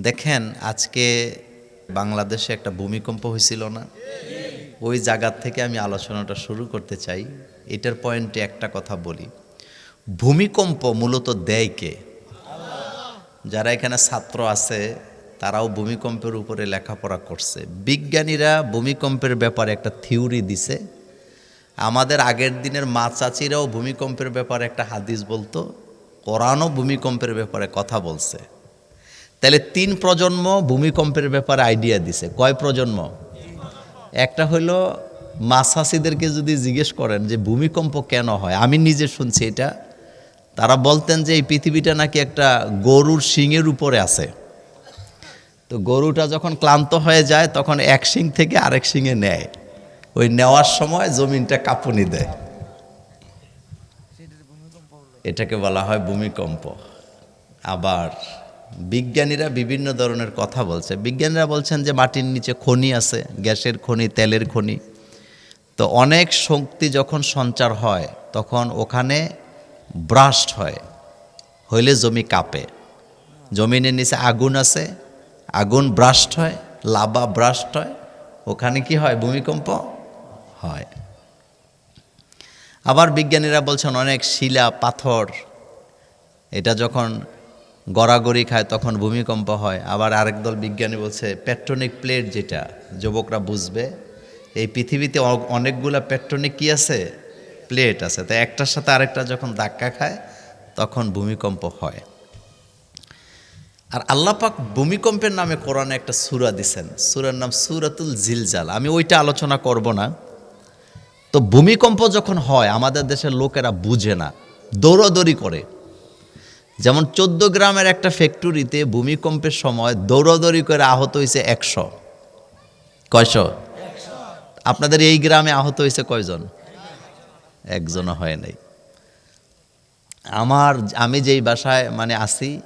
দেখেন, আজকে বাংলাদেশে একটা ভূমিকম্প হয়েছিল না? ওই জায়গার থেকে আমি আলোচনাটা শুরু করতে চাই। এটার পয়েন্টে একটা কথা বলি। ভূমিকম্প মূলত দেয় কে? যারা এখানে ছাত্র আছে, তারাও ভূমিকম্পের উপরে লেখাপড়া করছে। বিজ্ঞানীরা ভূমিকম্পের ব্যাপারে একটা থিওরি দিছে। আমাদের আগের দিনের মা চাচিরাও ভূমিকম্পের ব্যাপারে একটা হাদিস বলতো, কোরআনও ভূমিকম্পের ব্যাপারে কথা বলছে। তাহলে তিন প্রজন্ম ভূমিকম্পের ব্যাপারে আইডিয়া দিছে। কয় প্রজন্ম? একটা হলো মাসাসিদেরকে যদি জিজ্ঞেস করেন যে ভূমিকম্প কেন হয়, আমি নিজে শুনছি এটা, তারা বলতেন যে এই পৃথিবীটা নাকি একটা গরুর শিংয়ের উপরে আছে। তো গরুটা যখন ক্লান্ত হয়ে যায়, তখন এক শিং থেকে আরেক শিঙে নেয়। ওই নেওয়ার সময় জমিনটা কাঁপুনি দেয়। এটাকে বলা হয় ভূমিকম্প। আবার বিজ্ঞানীরা বিভিন্ন ধরনের কথা বলছে। বিজ্ঞানীরা বলছেন যে মাটির নিচে খনি আছে, গ্যাসের খনি, তেলের খনি। তো অনেক শক্তি যখন সঞ্চার হয়, তখন ওখানে ব্রাস্ট হয়, হইলে জমি কাঁপে। জমিনের নিচে আগুন আছে, আগুন ব্রাস্ট হয় লাভা ব্রাস্ট হয়, ওখানে কি হয়? ভূমিকম্প হয়। আবার বিজ্ঞানীরা বলছেন অনেক শিলা, পাথর, এটা যখন গড়াগড়ি খায়, তখন ভূমিকম্প হয়। আবার আরেক দল বিজ্ঞানী বলছে পেট্রোনিক প্লেট যেটা, যুবকরা বুঝবে, এই পৃথিবীতে অনেকগুলা পেট্রোনিক কি আছে? প্লেট আছে। তো একটার সাথে আরেকটা যখন ধাক্কা খায়, তখন ভূমিকম্প হয়। আর আল্লাহ পাক ভূমিকম্পের নামে কোরআনে একটা সূরা দিছেন। সুরার নাম সূরাতুল জিলজাল। আমি ওইটা আলোচনা করব না। তো ভূমিকম্প যখন হয়, আমাদের দেশের লোকেরা বুঝে না। দৌড়াদৌড়ি করে। যেমন চোদ্দ গ্রামের একটা ফ্যাক্টরিতে ভূমিকম্পের সময় দৌড়াদৌড়ি করে আহত হয়েছে একশো। কয়শো? আপনাদের এই গ্রামে আহত হয়েছে কয়জন? একজনও হয় নাই। আমার, আমি যেই বাসায় মানে আছি,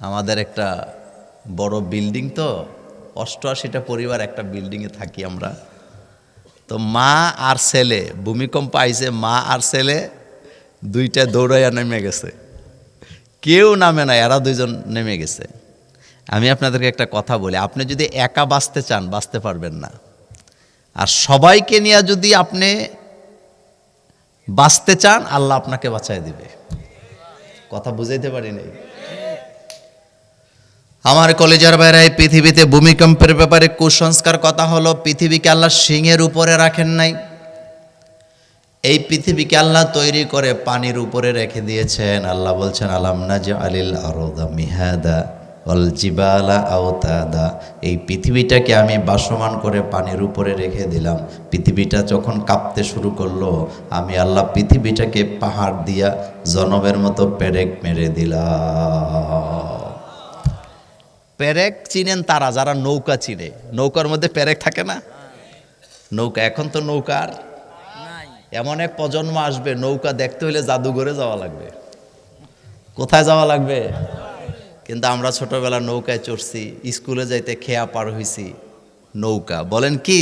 আমাদের একটা বড় বিল্ডিং তো, অষ্টআশিটা পরিবার একটা বিল্ডিংয়ে থাকি আমরা। তো মা আর ছেলে, ভূমিকম্প আইছে, মা আর ছেলে দুইটা দৌড়াইয়া নেমে গেছে। কেউ নামে না, এরা দুইজন নেমে গেছে। আমি আপনাদেরকে একটা কথা বলি, আপনি যদি একা বাঁচতে চান, বাঁচতে পারবেন না। আর সবাইকে নিয়ে যদি আপনি বাঁচতে চান, আল্লাহ আপনাকে বাঁচায় দিবে। কথা বুঝাইতে পারি নাই। আমার কলেজের বাইরে এই পৃথিবীতে ভূমিকম্পের ব্যাপারে কুসংস্কার কথা হলো, পৃথিবীকে আল্লাহ সিংহের উপরে রাখেন নাই। এই পৃথিবীকে আল্লাহ তৈরি করে পানির উপরে রেখে দিয়েছেন। আল্লাহ বলছেন, আলাম নাজ আলিল আরদা মিহাদা অল জিবালা আওতাদা? এই পৃথিবীটাকে আমি বাসমান করে পানির উপরে রেখে দিলাম। পৃথিবীটা যখন কাঁপতে শুরু করল, আমি আল্লাহ পৃথিবীটাকে পাহাড় দিয়া জনমের মতো পেরেক মেরে দিলাম। পেরেক চিনেন তারা, যারা নৌকা চিনে। নৌকার মধ্যে পেরেক থাকে না? নৌকা, এখন তো নৌকার এমন এক প্রজন্ম আসবে, নৌকা দেখতে হলে জাদুঘরে যাওয়া লাগবে। কোথায় যাওয়া লাগবে? কিন্তু আমরা ছোটবেলা নৌকায় চড়ছি, স্কুলে যাইতে খেয়া পার হইছি, নৌকা। বলেন কি?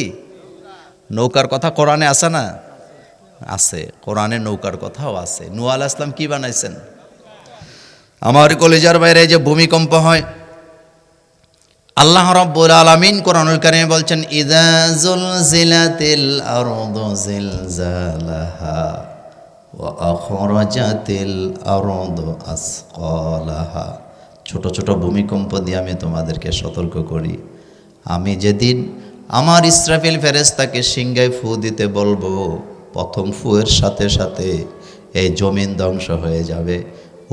নৌকার কথা কোরআনে আছে না? আছে, কোরআনে নৌকার কথাও আছে। নুয়াল আসলাম কি বানাইছেন? আমার কলেজার বাইরে যে ভূমিকম্প হয় আল্লাহ রাব্বুল আলামিন কোরআনুল কারীমে বলছেন ছোট ছোট ভূমিকম্প দিয়ে আমি তোমাদেরকে সতর্ক করি। আমি যেদিন আমার ইসরাফিল ফেরেশতাকে সিংগায় ফু দিতে বলব, প্রথম ফুয়ের সাথে সাথে এই জমিন ধ্বংস হয়ে যাবে।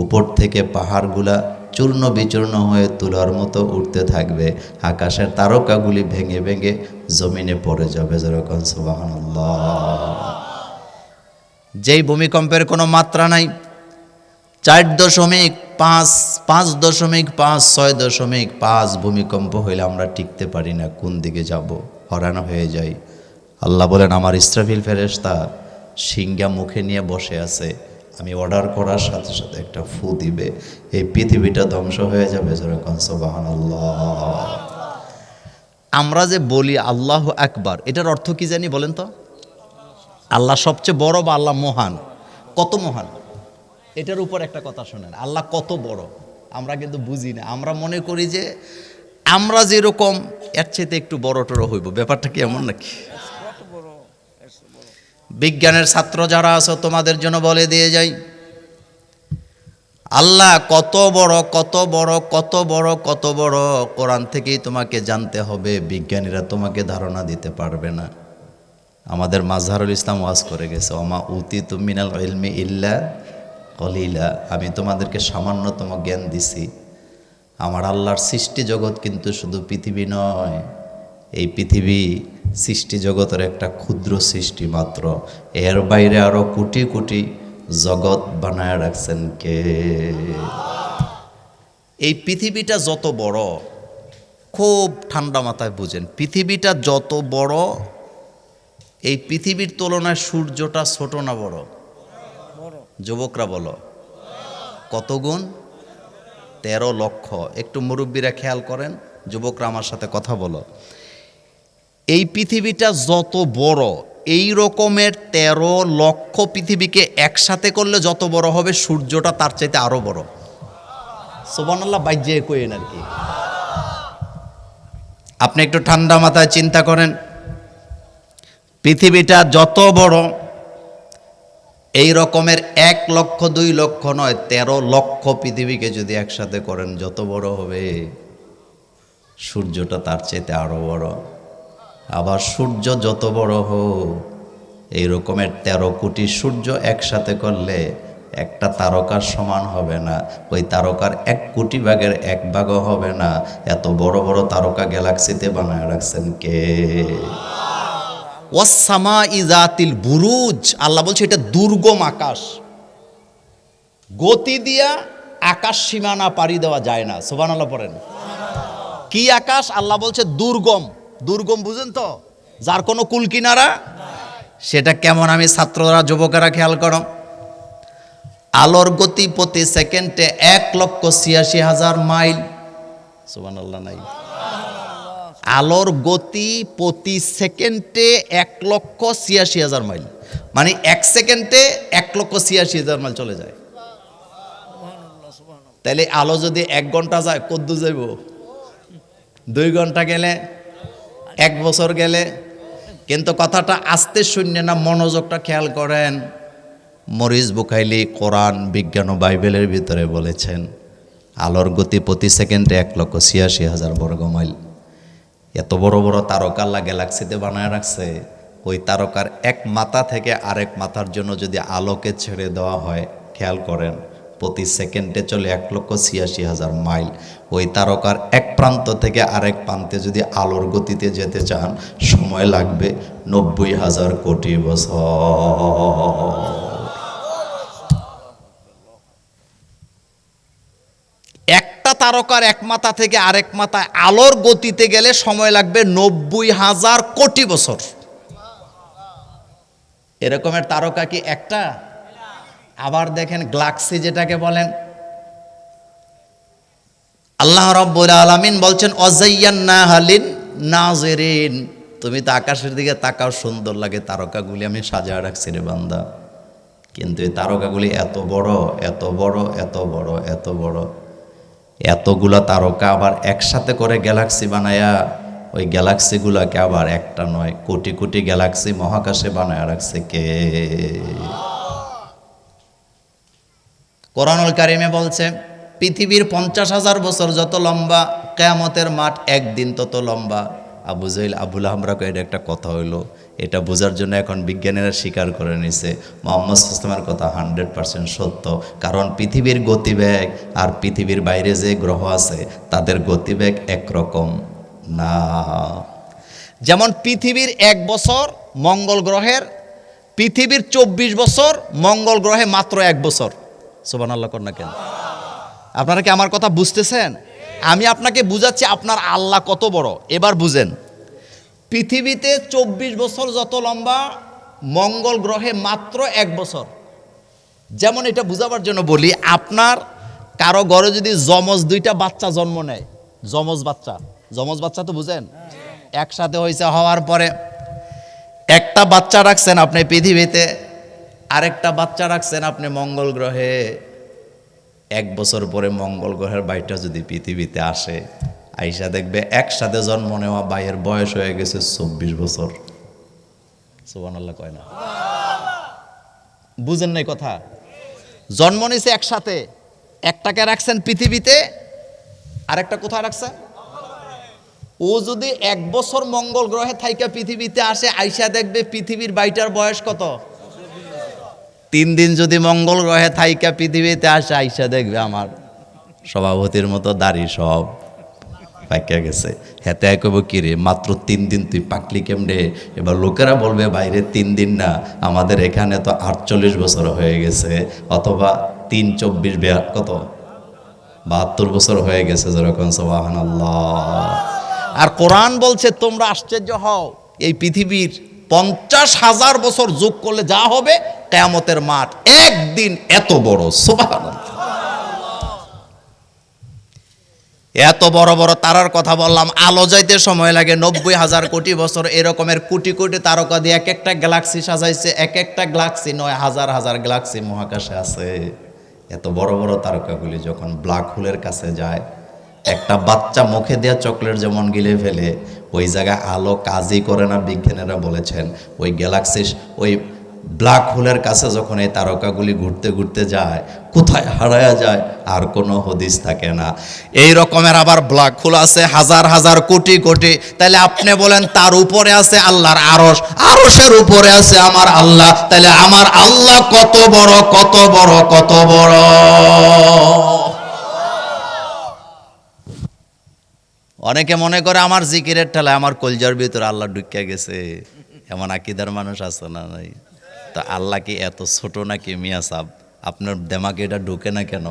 উপর থেকে পাহাড়গুলা চূর্ণ বিচূর্ণ হয়ে তুলার মতো উঠতে থাকবে। আকাশের তারকাগুলি ভেঙে ভেঙে জমিনে পড়ে যাবে যেরকম যেই ভূমিকম্পের কোনো মাত্রা নাই, চার দশমিক পাঁচ পাঁচ দশমিক পাঁচ, ছয় দশমিক পাঁচ ভূমিকম্প হইলে আমরা টিকতে পারি না, কোন দিকে যাব? হরান হয়ে যাই। আল্লাহ বলেন, আমার ইসরাফিল ফেরেশতা সিংহা মুখে নিয়ে বসে আছে। আমি অর্ডার করার সাথে সাথে একটা ফু দিবে। এই পৃথিবীটা ধ্বংস হয়ে যাবে আমরা যে বলি আল্লাহ আকবার, এটার অর্থ কি জানি বলেন তো? আল্লাহ সবচেয়ে বড় বা আল্লাহ মহান? কত মহান? এটার উপর একটা কথা শোনেন, আল্লাহ কত বড়? আমরা কিন্তু বুঝি না। আমরা মনে করি যে আমরা যেরকম, এর চাইতে একটু বড় টড়ো হইব। ব্যাপারটা কি এমন নাকি? বিজ্ঞানের ছাত্র যারা আছো, তোমাদের জন্য বলে দিয়ে যাই। আল্লাহ কত বড় কত বড় কত বড় কত বড় কোরআন থেকেই তোমাকে জানতে হবে। বিজ্ঞানীরা তোমাকে ধারণা দিতে পারবে না। আমাদের মাজহারুল ইসলাম ওয়াজ করে গেছে অমা উতি তুমিনাল ইলমি ইল্লা কলিলা। আমি তোমাদেরকে সামান্যতম জ্ঞান দিছি। আমার আল্লাহর সৃষ্টি জগৎ কিন্তু শুধু পৃথিবী নয় এই পৃথিবী সৃষ্টি জগতের একটা ক্ষুদ্র সৃষ্টি মাত্র। এর বাইরে আরও কোটি কোটি জগৎ বানায় রাখছেন কে? এই পৃথিবীটা যত বড় খুব ঠান্ডা মাথায় বুঝেন পৃথিবীটা যত বড় এই পৃথিবীর তুলনায় সূর্যটা ছোট না বড়? যুবকরা বলো। কত গুণ? তেরো লক্ষ। একটু মুরব্বীরা খেয়াল করেন যুবকরা আমার সাথে কথা বলো। এই পৃথিবীটা যত বড়, এই রকমের তেরো লক্ষ পৃথিবীকে একসাথে করলে যত বড় হবে, সূর্যটা তার চাইতে আরও বড়। সোবানাল্লাহ বাইজে কইেন আর কি। আপনি একটু ঠান্ডা মাথায় চিন্তা করেন, পৃথিবীটা যত বড়, এই রকমের এক লক্ষ, দুই লক্ষ নয়, তেরো লক্ষ পৃথিবীকে যদি একসাথে করেন, যত বড় হবে, সূর্যটা তার চাইতে আরও বড়। আবার সূর্য যত বড় হোক, এই রকমের তেরো কোটি সূর্য একসাথে করলে একটা তারকার সমান হবে না। ওই তারকার এক কোটি ভাগের এক ভাগও হবে না। এত বড় বড় তারকা গ্যালাক্সিতে বানায় রাখছেন কে? ওয়াসামা ইজাতিল বুরুজ। আল্লাহ বলছে, এটা দুর্গম আকাশ। গতি দিয়া আকাশ সীমানা পাড়ি দেওয়া যায় না। সোবান আল্লাহ পড়েন। কি আকাশ? আল্লাহ বলছে, দুর্গম। দুর্গম বুঝেন তো? যার কোনো কুল কিনারা? সেটা কেমন আমি ছাত্ররা, যুবকেরা খেয়াল করো। আলোর গতি প্রতি সেকেন্ডে এক লক্ষ ছিয়াশি হাজার মাইল। সোবান আল্লাহ নাই। আলোর গতি প্রতি সেকেন্ডে এক লক্ষ ছিয়াশি হাজার মাইল। মানে এক সেকেন্ডে এক লক্ষ ছিয়াশি হাজার মাইল চলে যায়। তাহলে আলো যদি এক ঘণ্টা যায় কদ্দু যাইব? দুই ঘণ্টা গেলে এক বছর গেলে, কিন্তু কথাটা আস্তে শূন্য না মনোযোগটা খেয়াল করেন মরিস বুখাইলি কোরআন, বিজ্ঞান ও বাইবেলের ভিতরে বলেছেন, আলোর গতি প্রতি সেকেন্ডে এক লক্ষ ছিয়াশি হাজার বর্গ মাইল এত বড় বড় তারকা গ্যালাক্সিতে বানায় রাখছে, ওই তারকার এক মাথা থেকে আরেক মাথার জন্য যদি আলোকে ছেড়ে দেওয়া হয়, খেয়াল করেন। প্রতি সেকেন্ডে চলে এক লক্ষ ছিয়াশি হাজার মাইল। ওই তারকার এক প্রান্ত থেকে আরেক প্রান্তে যদি আলোর গতিতে যেতে চান, সময় লাগবে নব্বই হাজার কোটি বছর। একটা তারকার এক মাথা থেকে আরেক মাথায় আলোর গতিতে গেলে সময় লাগবে নব্বই হাজার কোটি বছর। এরকমের তারকা কি একটা? আবার দেখেন গ্লাক্সি যেটাকে বলেন। আল্লাহ রব্বুল আলামিন বলছেন অজাইয়ান্না হালিন নাজেরিন তুমি তো আকাশের দিকে তাকাও, সুন্দর লাগে তারকাগুলি, আমি সাজা রাখছি রে বান্দা। কিন্তু এই তারকাগুলি এত বড় এত বড় এত বড় এত বড়। এতগুলা তারকা আবার একসাথে করে গ্যালাক্সি বানায়া, ওই গ্যালাক্সিগুলোকে আবার একটা নয়, কোটি কোটি গ্যালাক্সি মহাকাশে বানায় রাখছে কে? কোরআনুল কারিমে বলছে, পৃথিবীর পঞ্চাশ হাজার বছর যত লম্বা, কেয়ামতের মাঠ একদিন তত লম্বা। আবু জহিল আবুল আহমরাকে এটা একটা কথা হইল। এটা বোঝার জন্য এখন বিজ্ঞানীরা স্বীকার করে নিছে। মোহাম্মদ ইসলামের কথা হান্ড্রেড পার্সেন্ট সত্য। কারণ পৃথিবীর গতিবেগ আর পৃথিবীর বাইরে যে গ্রহ আছে, তাদের গতিবেগ একরকম না। যেমন পৃথিবীর এক বছর মঙ্গল গ্রহের, পৃথিবীর চব্বিশ বছর মঙ্গল গ্রহে মাত্র এক বছর। সোবান আল্লাহ কন্যা কেন? আপনারা কি আমার কথা বুঝতেছেন? আমি আপনাকে বুঝাচ্ছি আপনার আল্লাহ কত বড়। এবার বুঝেন। পৃথিবীতে চব্বিশ বছর যত লম্বা, মঙ্গল গ্রহে মাত্র এক বছর। যেমন এটা বুঝাবার জন্য বলি, আপনার কারও ঘরে যদি যমজ দুইটা বাচ্চা জন্ম নেয়, যমজ বাচ্চা। যমজ বাচ্চা তো বুঝেন? একসাথে হয়েছে হওয়ার পরে একটা বাচ্চা রাখছেন আপনি পৃথিবীতে আরেকটা বাচ্চা রাখছেন আপনি মঙ্গল গ্রহে। এক বছর পরে মঙ্গল গ্রহের বাইটা যদি পৃথিবীতে আসে, আইসা দেখবে একসাথে জন্ম নেওয়া ভাইয়ের বয়স হয়ে গেছে চব্বিশ বছর। সোবান আল্লাহ কয় না। বুঝেন নাই কথা? জন্ম নিছে একসাথে, একটাকে রাখছেন পৃথিবীতে, আরেকটা কোথায় রাখছেন ও যদি এক বছর মঙ্গল গ্রহে থাইকা পৃথিবীতে আসে, আইসা দেখবে পৃথিবীর বাইটার বয়স কত? তিন দিন যদি মঙ্গল গ্রহে থাইকা পৃথিবীতে আসে, আইসা দেখবে আমার সভাপতির মতো দাড়ি সব পাইকা গেছে। হেতে কব কি রে, মাত্র তিন দিন তুই পাকলি কেমনে? এবার লোকেরা বলবে বাইরে তিন দিন না, আমাদের এখানে তো আটচল্লিশ বছর হয়ে গেছে, অথবা তিন চব্বিশ কত? বাহাত্তর বছর হয়ে গেছে যেরকম সোবাহান আর কোরআন বলছে, তোমরা আশ্চর্য হও, এই পৃথিবীর পঞ্চাশ হাজার বছর যোগ করলে যা হবে, কেয়ামতের মাঠ একদিন এত বড়। সোবাহান এত বড় বড় তারার কথা বললাম, আলো যাইতে সময় লাগে, নব্বই হাজার কোটি বছর এরকমের কোটি কোটি তারকা দিয়ে এক একটা গ্যালাক্সি সাজাইছে, এক একটা গ্যালাক্সি নয়, হাজার হাজার গ্যালাক্সি মহাকাশে আছে। এত বড় বড় তারকাগুলি যখন ব্ল্যাক হোলের কাছে যায় একটা বাচ্চা মুখে দেওয়া চকলেট যেমন গিলে ফেলে, ওই জায়গায় আলো কাজই করে না বিজ্ঞানীরা বলেছেন। ওই গ্যালাক্সি ওই ব্ল্যাক হোলের কাছে যখন এই তারকাগুলি ঘুরতে ঘুরতে যায়, কোথায় হারায়া যায়, আর কোনো হদিস থাকে না। এই রকমের আবার ব্ল্যাক হোল আছে, হাজার হাজার কোটি কোটি। তাহলে আপনি বলেন, তার উপরে আছে আল্লাহর আরস আরসের উপরে আছে আমার আল্লাহ। তাহলে আমার আল্লাহ কত বড় কত বড় কত বড়? অনেকে মনে করে আমার জিকিরের ঠেলায় আমার কলজার ভিতরে আল্লাহ ঢুকিয়া গেছে। এমন আকিদার মানুষ আছে না নাই? তা আল্লাহ কি এত ছোট নাকি মিয়া সাব? আপনার দেমাকে এটা ঢুকে না কেন?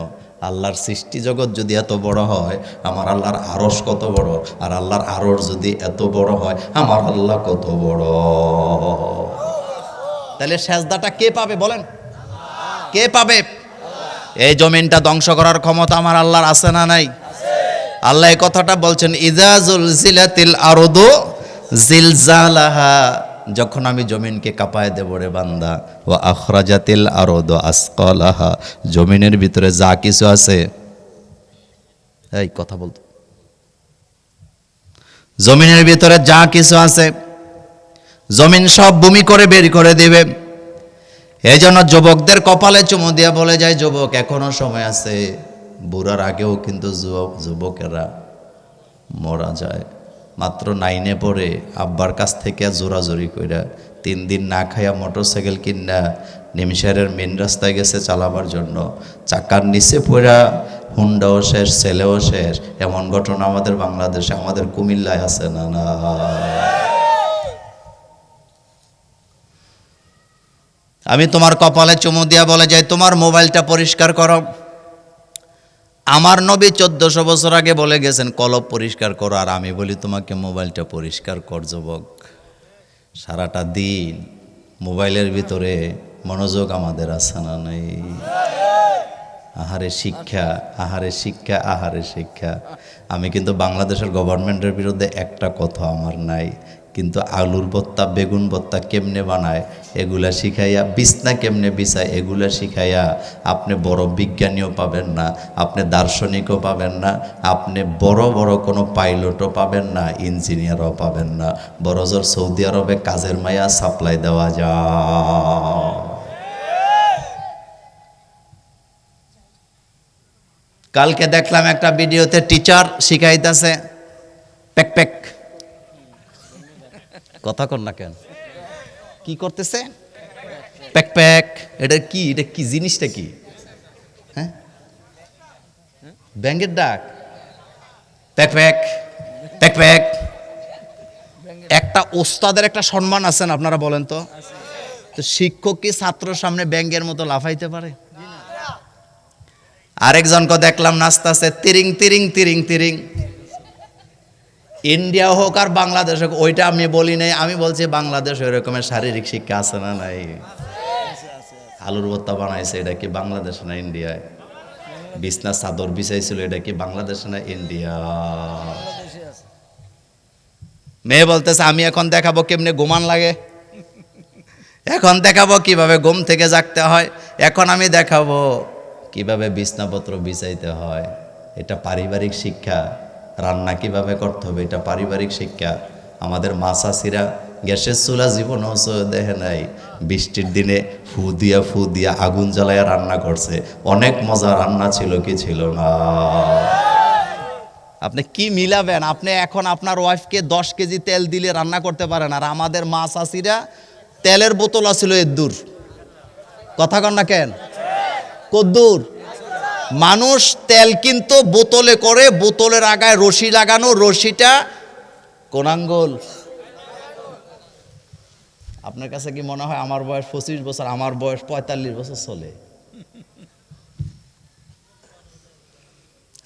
আল্লাহর সৃষ্টি জগৎ যদি এত বড় হয়, আমার আল্লাহর আরস কত বড়? আর আল্লাহর আরস যদি এত বড় হয়, আমার আল্লাহ কত বড়? তাহলে সেজদাটা কে পাবে বলেন? কে পাবে? এই জমিনটা ধ্বংস করার ক্ষমতা আমার আল্লাহর আছে না নাই? আল্লাহ এই কথাটা বলছেন ইজাজুল জিলাতিল আরদু জিলজালাহা। যখন আমি জমিনকে কাঁপায় দেব রে বান্দা ও আখরাজাতিল আরদ আসকালাহা। জমিনের ভিতরে যা কিছু আছে, এই কথা বলতো। জমিনের ভিতরে যা কিছু আছে, জমিন সব ভূমি করে বের করে দিবে। এই জন্য যুবকদের কপালে চুমু দিয়া বলে যায়, যুবক, এখনও সময় আছে। বুড়ার আগেও কিন্তু যুবক, যুবকেরা মরা যায়। মাত্র নাইনে পড়ে আব্বার কাছ থেকে জোরাজোরি কইরা তিন দিন না খাইয়া মোটর সাইকেল কিনা নিমসারের মেন রাস্তায় গেছে চালাবার জন্য। চাকার নিচে পড়া হুন্ডাও শেষ, ছেলেও শেষ। এমন ঘটনা আমাদের বাংলাদেশে, আমাদের কুমিল্লায় আছে না না? আমি তোমার কপালে চুমু দিয়া বলে যাই, তোমার মোবাইলটা পরিষ্কার করো। আমার নবী চোদ্দশো বছর আগে বলে গেছেন, কলব পরিষ্কার করো। আর আমি বলি, তোমাকে মোবাইলটা পরিষ্কার কর, যুবক। সারাটা দিন মোবাইলের ভিতরে মনোযোগ আমাদের আছে না নেই? আহারে শিক্ষা আহারে শিক্ষা আহারে শিক্ষা। আমি কিন্তু বাংলাদেশের গভর্নমেন্টের বিরুদ্ধে একটা কথা আমার নাই। কিন্তু আলুর বত্তা বেগুন বত্তা কেমনে বানায়, এগুলা শিখাইয়া, বিছনা কেমনে বিছায়, এগুলা শিখাইয়া আপনি বড় বিজ্ঞানীও পাবেন না, আপনি দার্শনিকও পাবেন না, আপনি বড় বড় কোনো পাইলটও পাবেন না, ইঞ্জিনিয়ারও পাবেন না। বড় জোর সৌদি আরবে কাজের মায়া সাপ্লাই দেওয়া যায়। কালকে দেখলাম একটা ভিডিওতে টিচার শিখাইতেছে, প্যাক প্যাক। কথা কর না কেন? কি করতেছে? প্যাক প্যাক। এটা কি? এটা কি জিনিসটা কি? হ্যাঁ? ব্যাঙ্গের ডাক। প্যাক প্যাক। প্যাক প্যাক। একটা ওস্তাদের একটা সম্মান আছেন আপনারা বলেন তো? তো শিক্ষক কি ছাত্রর সামনে ব্যাঙ্গের মতো লাফাইতে পারে? আরেকজনকে দেখলাম নাচতেছে, তিরিং তিরিং তিরিং তিরিং। ইন্ডিয়া হোক আর বাংলাদেশ হোক, ওইটা আমি বলি নাই। আমি বলছি বাংলাদেশ ওই রকমের শারীরিক শিক্ষা আছে না নাই? আলুর ভর্তা বানাইছে, এটা কি বাংলাদেশ না ইন্ডিয়ায়? বিছনা চাদর বিছাইছিল, এটা কি বাংলাদেশ না ইন্ডিয়া? মেয়ে বলতেছে, আমি এখন দেখাবো কেমনে ঘুমান লাগে? এখন দেখাবো কীভাবে ঘুম থেকে জাগতে হয়। এখন আমি দেখাবো কীভাবে বিছনাপত্র বিছাইতে হয়। এটা পারিবারিক শিক্ষা। রান্না কীভাবে করতে হবে, এটা পারিবারিক শিক্ষা। আমাদের মাসাসিরা গ্যাসের চুলা জীবনও দেখে নাই বৃষ্টির দিনে ফু দিয়া ফু দিয়া আগুন জ্বালায়া রান্না করছে। অনেক মজা রান্না ছিল, কি ছিল না? আপনি কি মিলাবেন? আপনি এখন আপনার ওয়াইফকে দশ কেজি তেল দিলে রান্না করতে পারেন। আর আমাদের মা চাষিরা তেলের বোতল আছিল এর দূর। কথা কন না কেন? কদ্দূর? মানুষ তেল কিন্তু বোতলে করে, বোতলের আগায় রশি লাগানো, রশিটা কোন আঙ্গুল আপনার কাছে কি মনে হয় আমার বয়স পঁচিশ বছর, আমার বয়স পঁয়তাল্লিশ বছর চলে?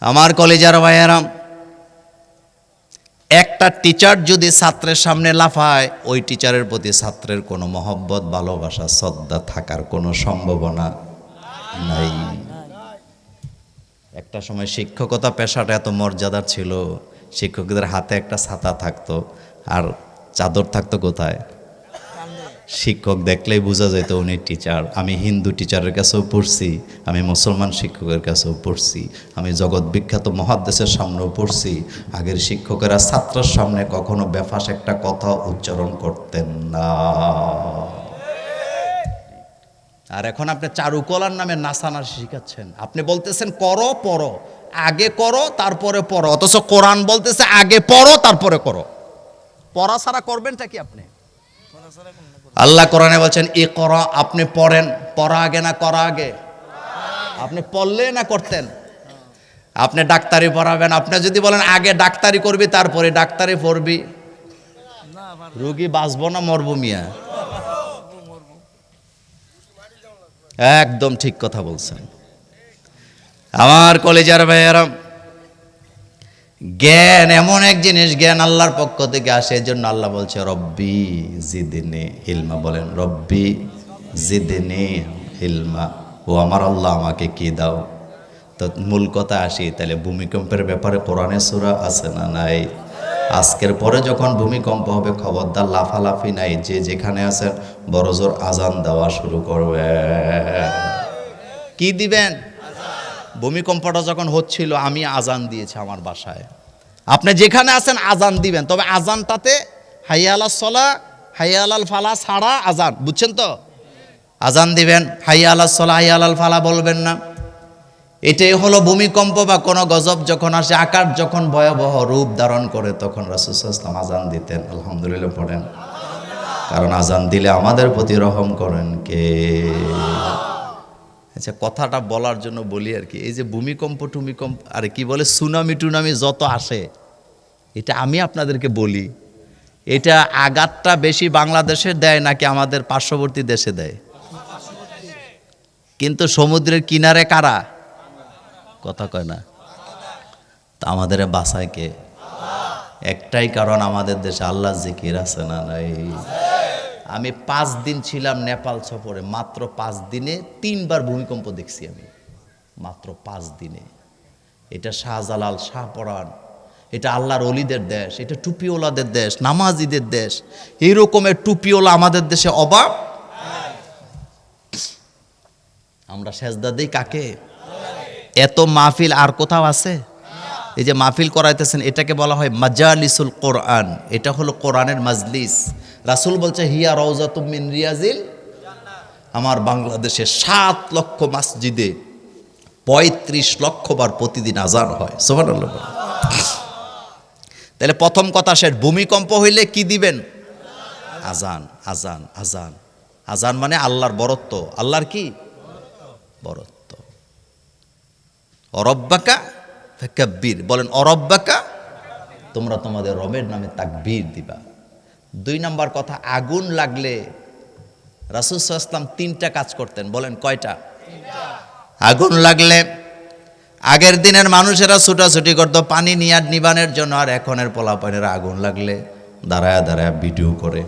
আমার কলেজার ভাইয়ারাম একটা টিচার যদি ছাত্রের সামনে লাফায়, ওই টিচারের প্রতি ছাত্রের কোনো মহব্বত, ভালোবাসা, শ্রদ্ধা থাকার কোনো সম্ভাবনা নাই। একটা সময় শিক্ষকতা পেশাটা এত মর্যাদার ছিল, শিক্ষকদের হাতে একটা ছাতা থাকতো, আর চাদর থাকতো কোথায়? শিক্ষক দেখলেই বোঝা যেত উনি টিচার আমি হিন্দু টিচারের কাছেও পড়ছি, আমি মুসলমান শিক্ষকের কাছেও পড়ছি, আমি জগৎ বিখ্যাত মহাদেশের সামনেও পড়ছি। আগের শিক্ষকেরা ছাত্রের সামনে কখনো বেফাস একটা কথা উচ্চারণ করতেন না। আর এখন আপনি চারুকলার নামে নাচানাচি শিখাচ্ছেন। আপনি বলতেছেন করো, পড়ো। আগে করো, তারপরে পড়ো। অথচ কোরআন বলতেছে আগে পড়ো, তারপরে করো। পড়া ছাড়া করবেনটা কি আপনি? আল্লাহ কোরআনে বলছেন এ করা আপনি পড়েন। পড়া আগে না করা আগে? আপনি পড়লে না করতেন? আপনি ডাক্তারি পড়াবেন। আপনি যদি বলেন, আগে ডাক্তারি করবি, তারপরে ডাক্তারি পড়বি? রুগী বাঁচবো না, মরবো মিয়া? একদম ঠিক কথা বলছেন। আমার কলেজার ভাইয়ারাম জ্ঞান এমন এক জিনিস, জ্ঞান আল্লাহর পক্ষ থেকে আসে এর জন্য আল্লাহ বলছে, রব্বি জিদিনে হিলমা। বলেন, রব্বি জিদিনে হিলমা। ও আমার আল্লাহ আমাকে কি দাও? তো মূল কথা আসি, তাহলে ভূমিকম্পের ব্যাপারে কোরআনে সুরা আছে না নাই? আজকের পরে যখন ভূমিকম্প হবে, খবরদার লাফালাফি নাই, যে যেখানে আছেন, বড় জোর আজান দেওয়া শুরু করবে। কি দিবেন? ভূমিকম্পটা যখন হচ্ছিল, আমি আজান দিয়েছি আমার বাসায়। আপনি যেখানে আছেন, আজান দিবেন। তবে আজানটাতে হাইয়ালা সলা, হাইয়ালাল ফালা ছাড়া আজান, বুঝছেন তো? আজান দিবেন হাইয়ালাল সলা, হাইয়ালাল ফালা বলবেন না। এটাই হলো ভূমিকম্প বা কোনো গজব যখন আসে আকার যখন ভয়াবহ রূপ ধারণ করে, তখন রাসুসাল্লাম আজান দিতেন। আলহামদুলিল্লাহ পড়েন। কারণ আজান দিলে আমাদের প্রতি রহম করেন কে? আচ্ছা কথাটা বলার জন্য বলি আর কি, এই যে ভূমিকম্প টুমিকম্প, আর কি বলে, সুনামি টুনামি যত আসে, এটা আমি আপনাদেরকে বলি, এটা আঘাতটা বেশি বাংলাদেশে দেয় নাকি আমাদের পার্শ্ববর্তী দেশে দেয়? কিন্তু সমুদ্রের কিনারে কারা? কথা কয় না? তা আমাদের বাসায় কে? একটাই কারণ আমাদের দেশে আল্লাহ জিকির আছে না নাই? আমি পাঁচ দিন ছিলাম নেপাল সফরে, মাত্র পাঁচ দিনে তিনবার ভূমিকম্প দেখছি আমি। মাত্র পাঁচ দিনে। এটা শাহজালাল শাহপরাণ এটা আল্লাহর অলিদের দেশ, এটা টুপিওলাদের দেশ, নামাজিদের দেশ এই রকমের টুপিওয়ালা আমাদের দেশে অভাব আমরা সেজদা দিই কাকে? এত মাহফিল আর কোথাও আছে? এই যে মাহফিল করাইতেছেন, এটাকে বলা হয় মাজালিসুল কোরআন। এটা হলো কোরআনের মাজলিস। রাসুল বলছে, হিয়া রওজাতুম মিন রিয়াজিল আমার বাংলাদেশে সাত লক্ষ মসজিদে পঁয়ত্রিশ লক্ষ বার প্রতিদিন আজান হয়। সোহান তাহলে প্রথম কথা শেষ ভূমিকম্প হইলে কি দিবেন? আজান আজান আজান। আজান মানে আল্লাহর বরত্ব। আল্লাহর কি? বরত্ব। অরব্বাকা ফেকাব্বির। বলেন, অরব্বাকা, তোমরা তোমাদের রবের নামে তাকবীর দিবা। দুই নাম্বার কথা, আগুন লাগলে রাসুল ইসলাম তিনটা কাজ করতেন। বলেন, কয়টা? আগুন লাগলে আগের দিনের মানুষেরা ছুটাছুটি করতো, পানি নিয়ার নিবানের জন্য, আর এখনের পোলাপানের আগুন লাগলে দাঁড়ায় দাঁড়ায় ভিডিও করে।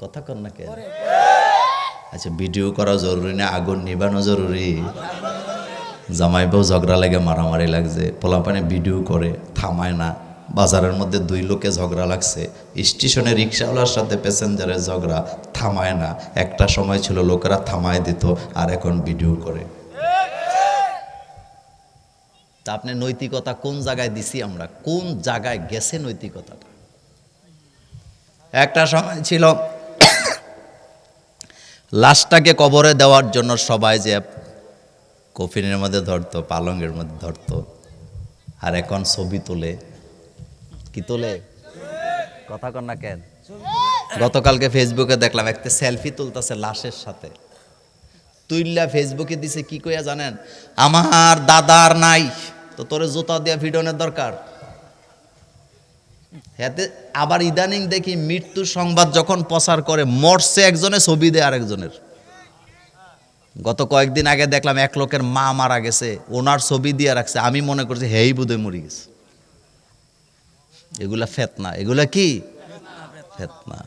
কথা কর না কেন? আচ্ছা ভিডিও করা জরুরি না, আগুন নিবানো জরুরি? জামাই বউ ঝগড়া লাগে, মারামারি লাগছে, পোলাপানে ভিডিও করে, থামায় না। বাজারের মধ্যে দুই লোকে ঝগড়া লাগছে, স্টেশনে রিক্সাওয়ালার সাথে প্যাসেঞ্জারের ঝগড়া, থামায় না। একটা সময় ছিল লোকেরা থামায় দিত, আর এখন ভিডিও করে। তা আপনি নৈতিকতা কোন জায়গায় দিছি আমরা? কোন জায়গায় গেছে নৈতিকতাটা? একটা সময় ছিল লাশটাকে কবরে দেওয়ার জন্য সবাই যে কফিনের মধ্যে ধরতো, পালঙ্গের মধ্যে ধরতো, আর এখন ছবি তোলে। কি তোলে? কথা কন না কেন? গতকালকে ফেসবুকে দেখলাম, একটা সেলফি তুলতেছে লাশের সাথে। তুইল্লা ফেসবুকে দিছে কি কইয়া জানেন? আমার দাদার নাই, তো তোরে জুতা দিয়া ভিডনের দরকার। হাতে আবার ইদানিং দেখি মৃত্যু সংবাদ যখন প্রচার করে, মরছে একজনে, ছবি দেয় আরেকজনের। গত কয়েকদিন আগে দেখলাম এক লোকের মা মারা গেছে, ওনার ছবি দিয়ে রাখছে। আমি মনে করছি, হেই বোধহয় মরে গেছে। এগুলা ফেতনা। এগুলা কি? ফেতনা।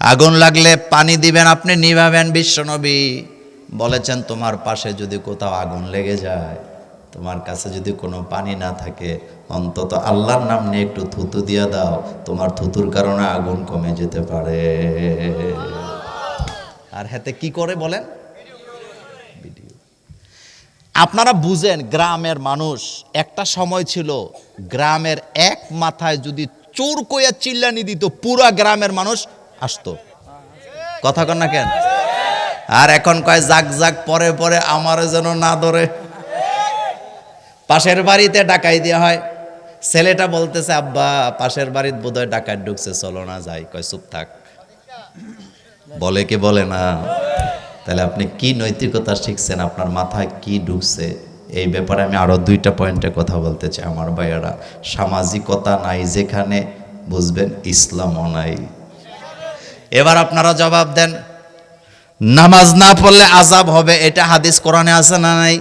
আগুন লাগলে পানি দিবেন আপনি, নিভাবেন বিশ্বনবী। বলেছেন, তোমার পাশে যদি কোথাও আগুন লেগে যায়, তোমার কাছে যদি কোনো পানি না থাকে অন্তত আল্লাহর নাম নিয়ে একটু থুতু দিয়ে দাও, তোমার থুতুর কারণে আগুন কমে যেতে পারে। আর হাতে কি করে বলেন? আপনারা বুঝেন, গ্রামের মানুষ, একটা সময় ছিল, গ্রামের এক মাথায় যদি চোর কইয়া চিল্লানি দিত, পুরা গ্রামের মানুষ আসতো। কথা কন না কেন? আর এখন কয় জাক জাক পরে পরে আমারে যেন না ধরে। পাশের বাড়িতে ডাকাই দেওয়া হয়। ছেলেটা বলতেছে, আব্বা, পাশের বাড়ির বোধহয় ডাকাত ঢুকছে, চলো না যাই। কয়, চুপ থাক। বলে কে বলে না। তাহলে আপনি কি নৈতিকতা শিখছেন? আপনার মাথায় কি ঢুকছে? এই ব্যাপারে আমি আরও দুইটা পয়েন্টে কথা বলতে চাই, আমার ভাইয়ারা। সামাজিকতা নাই যেখানে, বুঝবেন, ইসলামও নাই। এবার আপনারা জবাব দেন, নামাজ না পড়লে আজাব হবে, এটা হাদিস কোরআনে আছে না নাই?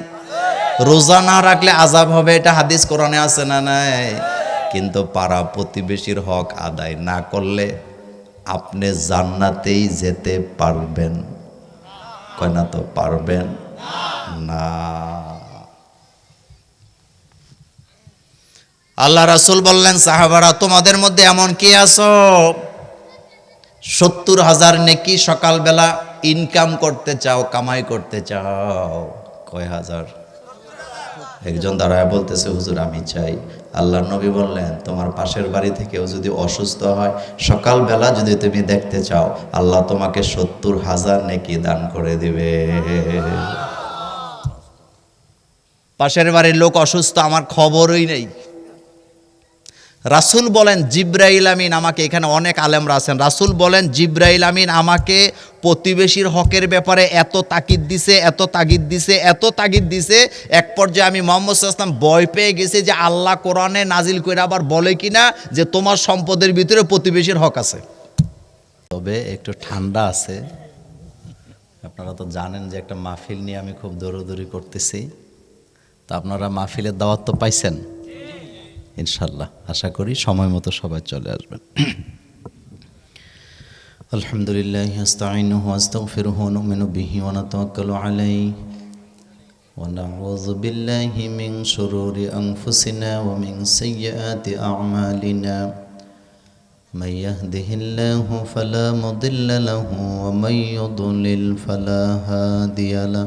রোজা না রাখলে আজাব হবে, এটা হাদিস কোরআনে আছে না নাই? কিন্তু পাড়া প্রতিবেশীর হক আদায় না করলে আপনি জান্নাতেই যেতে পারবেন। কয় না তো, পারবেন? না। আল্লাহ রাসূল বললেন, সাহাবারা, তোমাদের মধ্যে এমন কে আছো? সত্তর হাজার নেকি সকালবেলা ইনকাম করতে চাও, কামাই করতে চাও। কয় হাজার? একজন দাঁড়ায় বলতেছে, হুজুর, আমি চাই। আল্লাহ নবী বললেন, তোমার পাশের বাড়ি থেকেও যদি অসুস্থ হয়, সকালবেলা যদি তুমি দেখতে চাও, আল্লাহ তোমাকে সত্তর হাজার নেকি দান করে দিবে। পাশের বাড়ির লোক অসুস্থ, আমার খবরই নেই। রাসুল বলেন, জিব্রাইল আমিন, আমাকে এখানে অনেক আলেমরা আছেন। রাসুল বলেন, জিব্রাইল আমিন, আমাকে প্রতিবেশীর হকের ব্যাপারে এত তাকিদ দিছে, এত তাগিদ দিছে, এত তাগিদ দিছে। এক পর্যায়ে আমি মোহাম্মদ ইসলাম ভয় পেয়ে গেছি যে আল্লাহ কোরআনে নাজিল করে আবার বলে কিনা যে তোমার সম্পদের ভিতরে প্রতিবেশীর হক আছে। তবে একটু ঠান্ডা আছে। আপনারা তো জানেন যে একটা মাহফিল নিয়ে আমি খুব দৌড়দৌড়ি করতেছি। তা আপনারা মাহফিলের দাওয়াত তো পাইছেন। ইনশাল্লাহ আশা করি সময় মতো সবাই চলে আসবেন আলহামদুলিল্লাহ আস্তাইনুহু আস্তাগফিরুহু ওয়া নু'মিনু বিহি ওয়া নাতাওয়াক্কালু আলাইহি ونعوذ بالله من شرور أنفسنا ومن سيئات أعمالنا من يهده الله فلا مضل له ومن يضلل فلا هادي له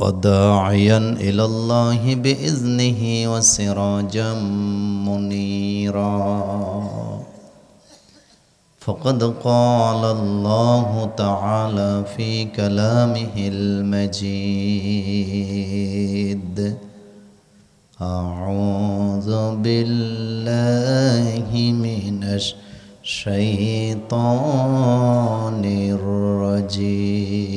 وداعيا إلى الله بإذنه وسراجا منيرا فقد قال الله تعالى في كلامه المجيد أعوذ بالله من الشيطان الرجيم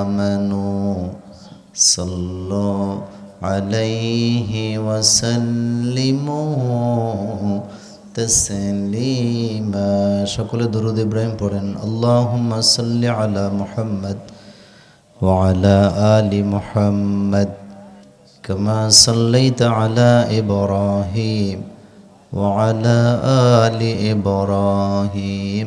آمنوا صلوا عليه وسلموا تسليما সকলে দরুদ ইব্রাহিম পড়েন আল্লাহুম্মা সাল্লি আলা মুহাম্মদ وعلى آل محمد كما صليت على إبراهيم وعلى آل إبراهيم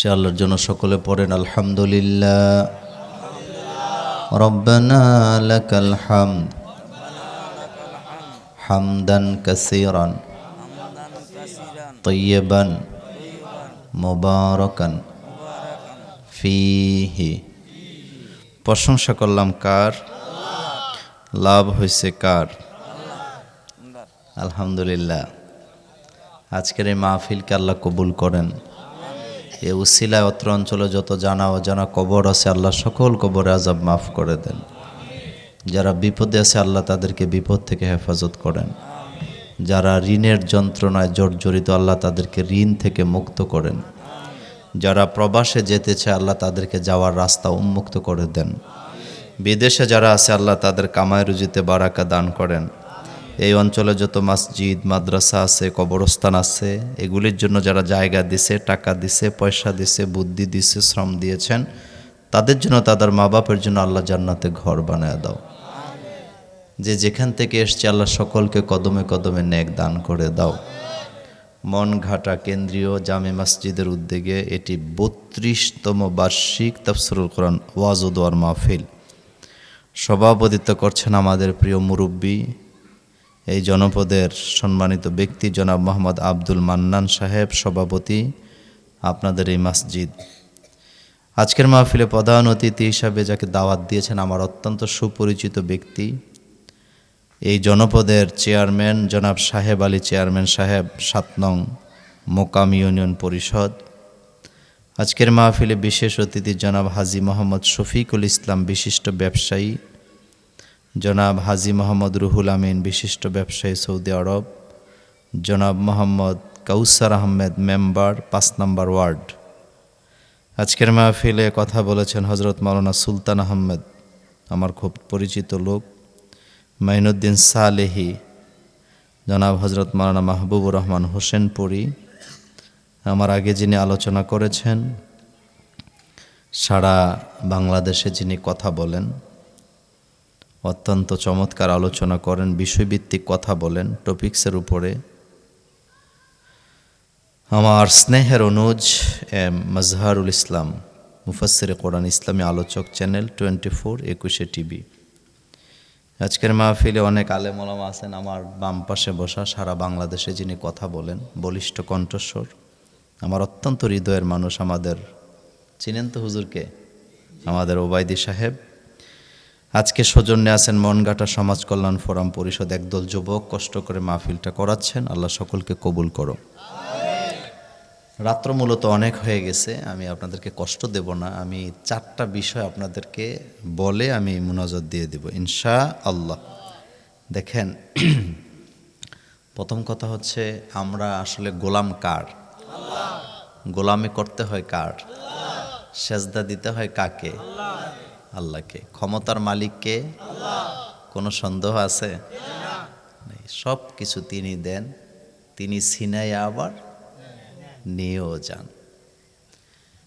সে আল্লাহর জন্য সকলে পড়েন আলহামদুলিল্লাহ রব্বানা লাকাল হামদ হামদান কাসীরান طيبا মুবারাকান ফিহি প্রশংসা করলাম কার লাভ হয়েছে কার আলহামদুলিল্লাহ আজকের এই মাহফিলকে আল্লাহ কবুল করেন এ উসিলায় অত্র অঞ্চলে যত জানা অজানা কবর আছে, আল্লাহ সকল কবরে আজাব মাফ করে দেন। যারা বিপদে আছে, আল্লাহ তাদেরকে বিপদ থেকে হেফাজত করেন। যারা ঋণের যন্ত্রণায় জর্জরিত, আল্লাহ তাদেরকে ঋণ থেকে মুক্ত করেন। যারা প্রবাসে যেতে চায়, আল্লাহ তাদেরকে যাওয়ার রাস্তা উন্মুক্ত করে দেন। বিদেশে যারা আছে, আল্লাহ তাদের কামায় রুজিতে বারাকা দান করেন। এই অঞ্চলে যত মসজিদ, মাদ্রাসা আছে, কবরস্থান আছে, এগুলির জন্য যারা জায়গা দিছে, টাকা দিছে, পয়সা দিছে, বুদ্ধি দিছে, শ্রম দিয়েছেন, তাদের জন্য তাদের মা বাপের জন্য আল্লাহ জান্নাতে ঘর বানায় দাও। যে যেখান থেকে এসছে আল্লাহ সকলকে কদমে কদমে নেক দান করে দাও। মনঘাটা কেন্দ্রীয় জামে মসজিদের উদ্যোগে এটি বত্রিশতম বার্ষিক তফসরুল কোরআন ওয়াজুদোয়ার মাহফিল। সভাপতিত্ব করছেন আমাদের প্রিয় মুরব্বী এই জনপদের সম্মানিত ব্যক্তি জনাব মোহাম্মদ আব্দুল মান্নান সাহেব, সভাপতি আপনাদের এই মসজিদ। আজকের মাহফিলে প্রধান অতিথি হিসাবে যাকে দাওয়াত দিয়েছেন আমার অত্যন্ত সুপরিচিত ব্যক্তি। এই জনপদের চেয়ারম্যান জনাব সাহেব আলী, চেয়ারম্যান সাহেব সাত নং মোকাম ইউনিয়ন পরিষদ। আজকের মাহফিলে বিশেষ অতিথি জনাব হাজি মোহাম্মদ শফিকুল ইসলাম, বিশিষ্ট ব্যবসায়ী। জনাব হাজি মোহাম্মদ রুহুল আমিন, বিশিষ্ট ব্যবসায়ী সৌদি আরব। জনাব মোহাম্মদ কাউসার আহমেদ, মেম্বার, পাঁচ নম্বর ওয়ার্ড। আজকের মাহফিলে কথা বলেছেন হজরত মাওলানা সুলতান আহমেদ, আমার খুব পরিচিত লোক। মাইনুদ্দিন সালেহি, জনাব হজরত মাওলানা মাহবুবুর রহমান হোসেনপুরি, আমার আগে যিনি আলোচনা করেছেন, সারা বাংলাদেশে যিনি কথা বলেন অত্যন্ত চমৎকার আলোচনা করেন, বিষয়ভিত্তিক কথা বলেন টপিক্সের উপরে। আমার স্নেহের অনুজ এম মজহারুল ইসলাম মুফাসির কোরআন ইসলামী আলোচক channel twenty four, Ekushey TV. আজকের মাহফিলে অনেক আলেমলাম আছেন, আমার বাম পাশে বসা সারা বাংলাদেশে যিনি কথা বলেন, বলিষ্ঠ কণ্ঠস্বর। আমার অত্যন্ত হৃদয়ের মানুষ আমাদের। চিনেন তো হুজুরকে? আমাদের ওবায়দি সাহেব। আজকে সৌজন্যে আছেন মনগাটা সমাজ কল্যাণ ফোরাম পরিষদ। একদল যুবক কষ্ট করে মাহফিলটা করাচ্ছেন। আল্লাহ সকলকে কবুল করো। রাত্র মূলত অনেক হয়ে গেছে। আমি আপনাদেরকে কষ্ট দেব না। আমি চারটা বিষয় আপনাদেরকে বলে আমি মুনাজত দিয়ে দেব ইনশা আল্লাহ দেখেন, প্রথম কথা হচ্ছে, আমরা আসলে গোলাম কার? গোলামি করতে হয় কার? সেজদা দিতে হয় কাকে? আল্লাহকে। ক্ষমতার মালিককে কোনো সন্দেহ আছে? সব কিছু তিনি দেন। তিনি সিনাই আবার নিয়েও যান।